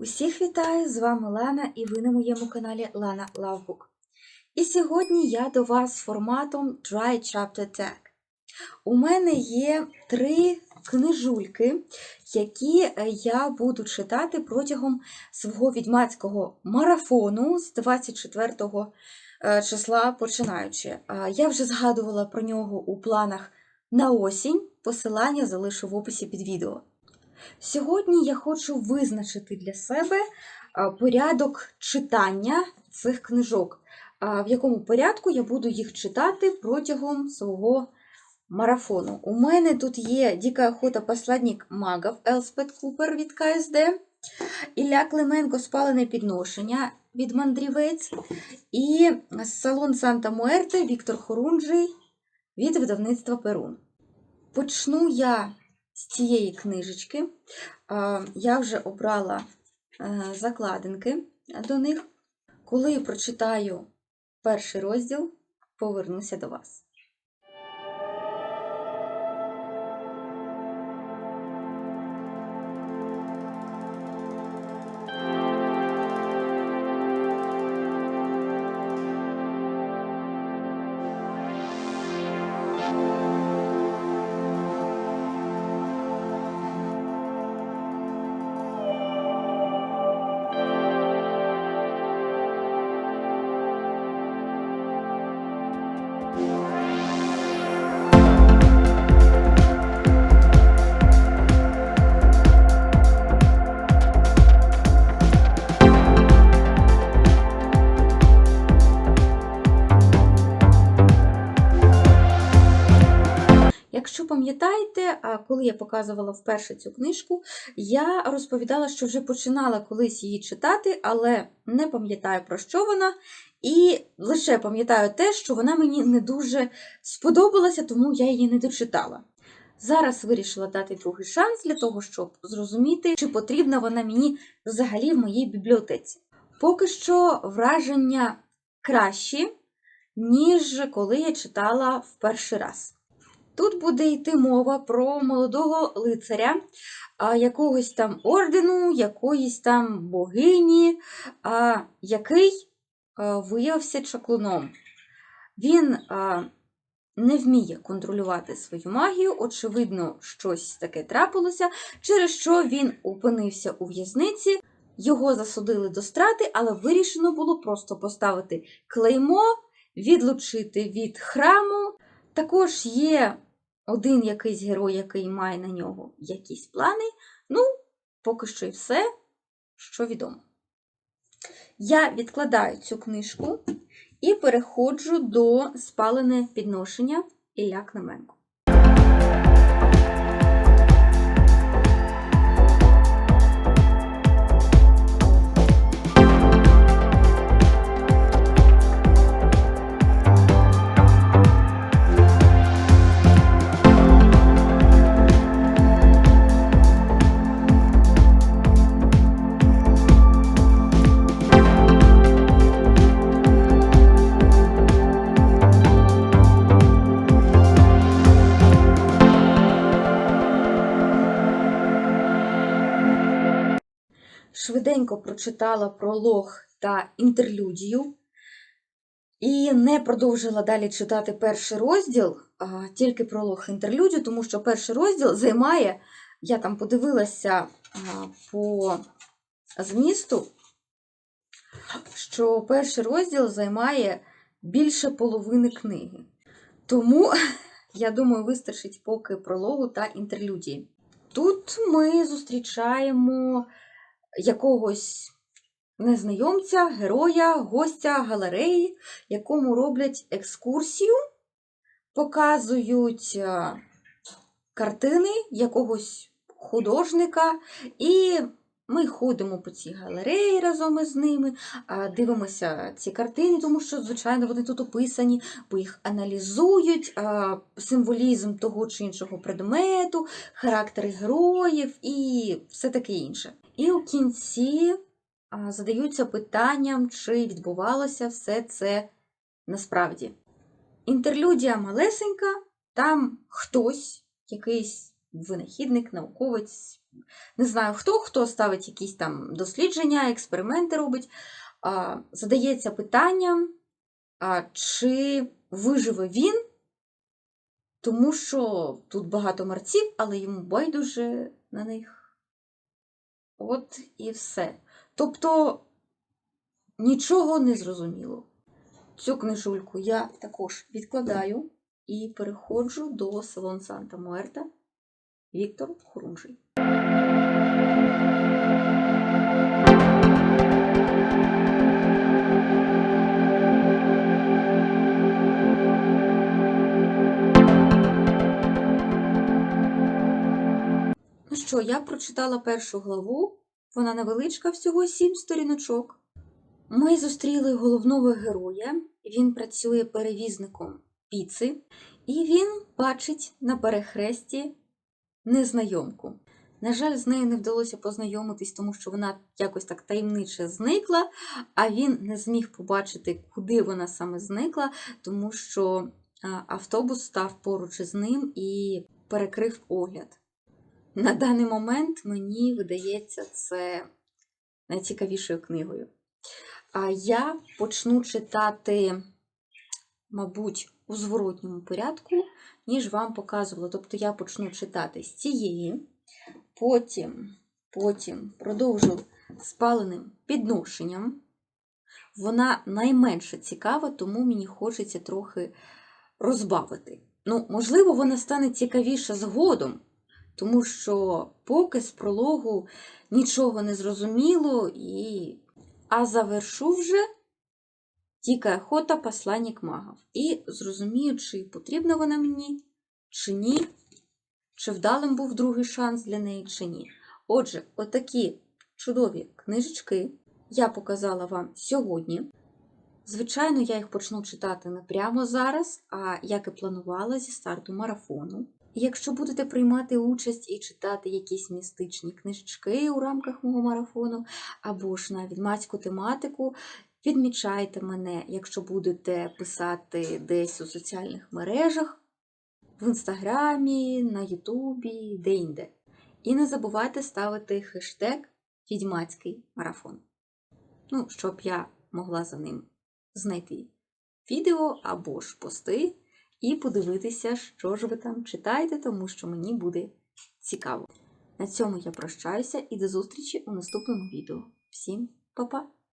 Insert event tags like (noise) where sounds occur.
Усіх вітаю! З вами Лана і ви на моєму каналі Lana Lovebook. І сьогодні я до вас з форматом Dry Chapter Tag. У мене є три книжульки, які е, я буду читати протягом свого відьмацького марафону з 24 е, числа починаючи. Я вже згадувала про нього у планах на осінь. Посилання залишу в описі під відео. Сьогодні я хочу визначити для себе порядок читання цих книжок, в якому порядку я буду їх читати протягом свого марафону. У мене тут є Діка охота посладник магів Елспет Купер від КСД, Ілля Клименко Спалене підношення від мандрівець і Салон Санта Муерте Віктор Хорунжий від видавництва Перун. Почну я з цієї книжечки. Я вже обрала е, закладинки до них. Коли прочитаю перший розділ, повернуся до вас. Пам'ятаєте, коли я показувала вперше цю книжку, я розповідала, що вже починала колись її читати, але не пам'ятаю про що вона. І лише пам'ятаю те, що вона мені не дуже сподобалася, тому я її не дочитала. Зараз вирішила дати другий шанс для того, щоб зрозуміти, чи потрібна вона мені взагалі в моїй бібліотеці. Поки що враження кращі, ніж коли я читала в перший раз. Тут буде йти мова про молодого лицаря, якогось там ордену, якоїсь там богині, який виявився чаклуном. Він не вміє контролювати свою магію, очевидно, щось таке трапилося, через що він опинився у в'язниці. Його засудили до страти, але вирішено було просто поставити клеймо, відлучити від храму. Також є один якийсь герой, який має на нього якісь плани. Ну, поки що і все, що відомо. Я відкладаю цю книжку і переходжу до спалене підношення Ілля Клименко. Швиденько прочитала пролог та інтерлюдію і не продовжила далі читати перший розділ, а тільки пролог інтерлюдію, тому що перший розділ займає, я там подивилася по змісту, що перший розділ займає більше половини книги. Тому, (laughs) я думаю, вистачить поки прологу та інтерлюдії. Тут ми зустрічаємо якогось незнайомця, героя, гостя галереї, якому роблять екскурсію, показують е, картини якогось художника, і ми ходимо по цій галереї разом із ними, дивимося ці картини, тому що, звичайно, вони тут описані, бо їх аналізують, символізм того чи іншого предмету, характери героїв і все таке інше. І у кінці задаються питанням, чи відбувалося все це насправді. Інтерлюдія малесенька, там хтось, якийсь винахідник, науковець, не знаю хто, хто ставить якісь там дослідження, експерименти робить, задається питанням, чи виживе він, тому що тут багато марців, але йому байдуже на них. От і все. Тобто нічого не зрозуміло. Цю книжульку я також відкладаю і переходжу до салон Санта Муерта Віктор Хорунжий. Що, я прочитала першу главу. Вона невеличка, всього сім сторіночок. Ми зустріли головного героя. Він працює перевізником піци, і він бачить на перехресті незнайомку. На жаль, з нею не вдалося познайомитись, тому що вона якось так таємниче зникла, а він не зміг побачити, куди вона саме зникла, тому що автобус став поруч із ним і перекрив огляд. На даний момент мені видається це найцікавішою книгою. А я почну читати, мабуть, у зворотньому порядку, ніж вам показувала. Тобто я почну читати з цієї, потім, потім продовжу спаленим підношенням. Вона найменше цікава, тому мені хочеться трохи розбавити. Ну, можливо, вона стане цікавіша згодом, тому що поки з прологу нічого не зрозуміло, і... а завершу вже тільки охота посланник магів. І зрозумію, чи потрібна вона мені, чи ні, чи вдалим був другий шанс для неї, чи ні. Отже, отакі чудові книжечки я показала вам сьогодні. Звичайно, я їх почну читати не прямо зараз, а як і планувала зі старту марафону. Якщо будете приймати участь і читати якісь містичні книжечки у рамках мого марафону, або ж на відмацьку тематику, відмічайте мене, якщо будете писати десь у соціальних мережах, в інстаграмі, на Ютубі, де-інде. І не забувайте ставити хештег Відьмацький марафон. Ну, щоб я могла за ним знайти відео або ж пости і подивитися, що ж ви там читаєте, тому що мені буде цікаво. На цьому я прощаюся і до зустрічі у наступному відео. Всім па-па!